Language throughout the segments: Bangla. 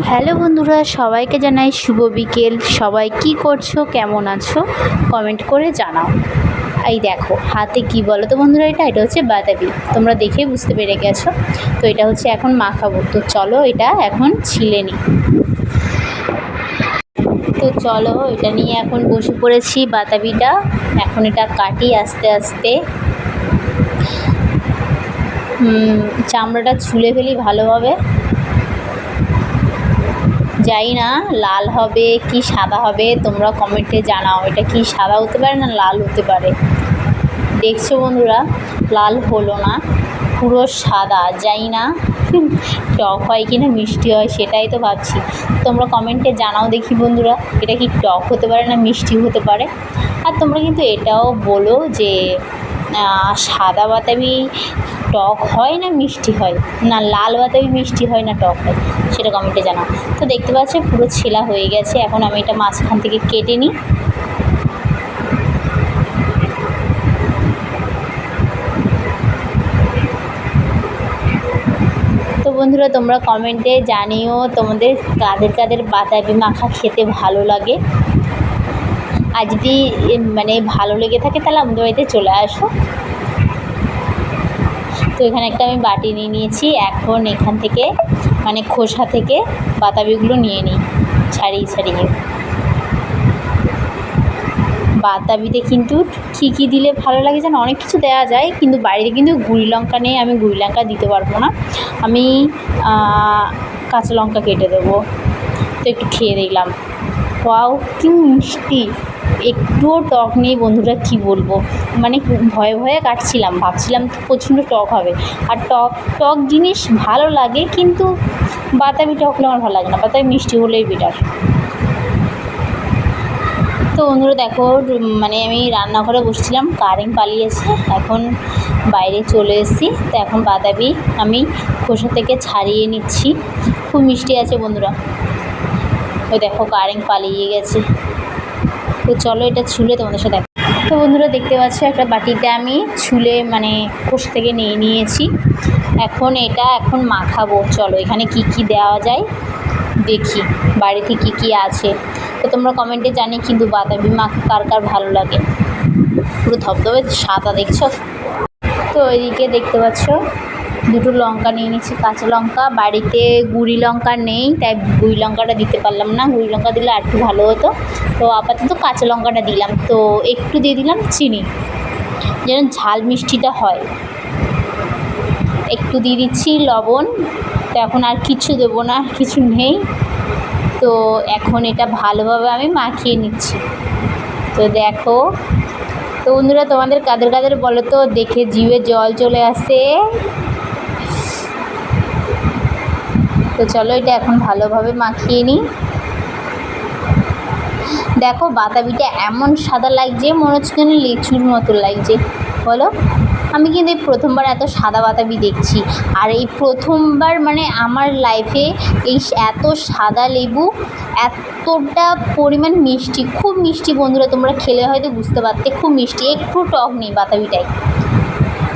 হ্যালো বন্ধুরা, সবাইকে জানাই শুভ বিকেল। সবাই কি করছ? কেমন আছো? কমেন্ট করে জানাও। এই দেখো, হাতে কি বলো তো বন্ধুরা এটা? এটা হচ্ছে বাতাবি তোমরা দেখেই বুঝতে পেরে গেছো। তো এটা হচ্ছে এখন মাখাবো। তো চলো এটা এখন ছিলে নিই তো চলো, এটা নিয়ে এখন বসে পড়েছি বাতাবিটা এখন এটা কাটি আস্তে আস্তে। চামড়াটা ছুলে ফেলি ভালোভাবে। জানি না, লাল হবে কি সাদা হবে তোমরা কমেন্টে জানাও, এটা কি সাদা হতে পারে না লাল হতে পারে? দেখছ বন্ধুরা, লাল হলো না, পুরো সাদা জানি না, টক হয় কি না মিষ্টি হয় সেটাই তো ভাবছি। তোমরা কমেন্টে জানাও দেখি বন্ধুরা, এটা কি টক হতে পারে না মিষ্টি হতে পারে? আর তোমরা কিন্তু এটাও বলো যে সাদা বাতাবি টক হয় না মিষ্টি হয়? না, লাল বাতাবি মিষ্টি হয় না টক হয়? সেটা কমেন্টে জানাও। তো দেখতে পাচ্ছ, পুরো ছেলা হয়ে গেছে। এখন আমি এটা মাঝখান থেকে কেটে নিই। বন্ধুরা, তোমরা কমেন্টে জানিও তোমাদের, কাদের কাদের বাতাবি মাখা খেতে ভালো লাগে। আর যদি মানে ভালো লেগে থাকে তাহলে আমাদের বাড়িতে চলে আসো। তো এখানে একটা আমি বাটি নিয়ে নিয়েছি। এখন এখান থেকে মানে খোসা থেকে বাতাবিগুলো নিয়ে নিই, ছাড়িয়ে ছাড়িয়ে। বাতাবিতে কিন্তু কী কী দিলে ভালো লাগে যেন অনেক কিছু দেওয়া যায়, কিন্তু বাড়িতে কিন্তু গুঁড়ি লঙ্কা নেই, আমি গুঁড়ি লঙ্কা দিতে পারব না। আমি কাঁচা লঙ্কা কেটে দেবো। তো একটু খেয়ে দেখলাম। ওয়াও, কি মিষ্টি! একটুও টক নেই বন্ধুরা, কি বলব? মানে ভয়ে ভয়ে কাটছিলাম, ভাবছিলাম তো প্রচণ্ড টক হবে। আর টক টক জিনিস ভালো লাগে, কিন্তু বাতাবি টক হলে আমার ভালো লাগে না, বাতাবি মিষ্টি হলেই বেটার তো বন্ধুরা দেখো মানে আমি রান্নাঘরে বসছিলাম, কারেন্ট পালিয়েছে, এখন বাইরে চলে এসেছি। তো এখন বাতাবি আমি খোসা থেকে ছাড়িয়ে নিচ্ছি। খুব মিষ্টি আছে বন্ধুরা। ওই দেখো, কারেন্ট পালিয়ে গেছে। তো চলো এটা ছুলে তোমাদের সাথে তো বন্ধুরা দেখতে পাচ্ছ, একটা বাটিতে আমি ছুলে মানে কোষ থেকে নিয়ে নিয়েছি। এখন এটা এখন মাখাবো। চলো এখানে কি কি দেওয়া যায় দেখি বাড়িতে কি কি আছে। তো তোমরা কমেন্টে জানি কিন্তু বাতাবি মাখা কার কার ভালো লাগে। পুরো ধবধবে সাদা দেখছ? তো ওইদিকে দেখতে পাচ্ছ দুটো লঙ্কা নিয়ে নিচ্ছি কাঁচা লঙ্কা। বাড়িতে গুঁড়ি লঙ্কা নেই, তাই গুঁড়ি লঙ্কাটা দিতে পারলাম না। গুঁড়ি লঙ্কা দিলে আর একটু ভালো হতো। তো আপাতত কাঁচা লঙ্কাটা দিলাম। তো একটু দিয়ে দিলাম চিনি। যেন ঝাল মিষ্টিটা হয়। একটু দিয়ে দিচ্ছি লবণ। তো এখন আর কিছু দেবো না, কিছু নেই। তো এখন এটা ভালোভাবে আমি মাখিয়ে নিচ্ছি। তো দেখো। তো বন্ধুরা, তোমাদের কাদের কাদের বলো তো? দেখে জিভে জল চলে আসে। তো চলো এটা এখন ভালোভাবে মাখিয়ে নিই। দেখো বাতাবিটা এমন সাদা লাগছে, মনে হচ্ছে যেন লিচুর মতো লাগছে। বলো? আমি কিন্তু এই প্রথমবার এত সাদা বাতাবি দেখছি। আর এই প্রথমবার মানে আমার লাইফে এই এত সাদা লেবু, এতটা পরিমাণ মিষ্টি, খুব মিষ্টি বন্ধুরা তোমরা খেলে হয়তো বুঝতে পারতে, খুব মিষ্টি, একটু টক নেই বাতাবিটায়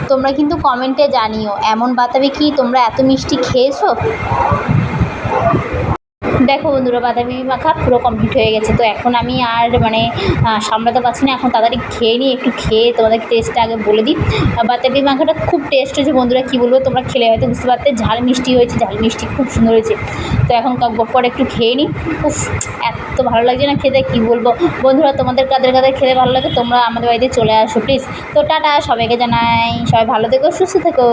তোমরা কিন্তু কমেন্টে জানিও। এমন বাতাবি কি তোমরা এত মিষ্টি খেয়েছো? দেখো বন্ধুরা, বাদামি মাখা পুরো কমপ্লিট হয়ে গেছে। তো এখন আমি আর মানে সামলাতে পারছি না। এখন তাড়াতাড়ি খেয়ে নিই একটু খেয়ে তোমাদের টেস্টটা আগে বলে দিই। বাতাবি মাখাটা খুব টেস্ট হয়েছে বন্ধুরা, কী বলব তোমরা খেলে হয়তো বুঝতে পারতে। ঝাল মিষ্টি হয়েছে, ঝাল মিষ্টি খুব সুন্দর হয়েছে। তো এখন পরে একটু খেয়ে নিই। এত ভালো লাগছে না খেতে, কী বলব? বন্ধুরা, তোমাদের কাদের কাদের খেতে ভালো লাগে, তোমরা আমাদের বাড়িতে চলে আসো প্লিজ তো টাটা, সবাইকে জানাই। সবাই ভালো থেকো, সুস্থ থেকো।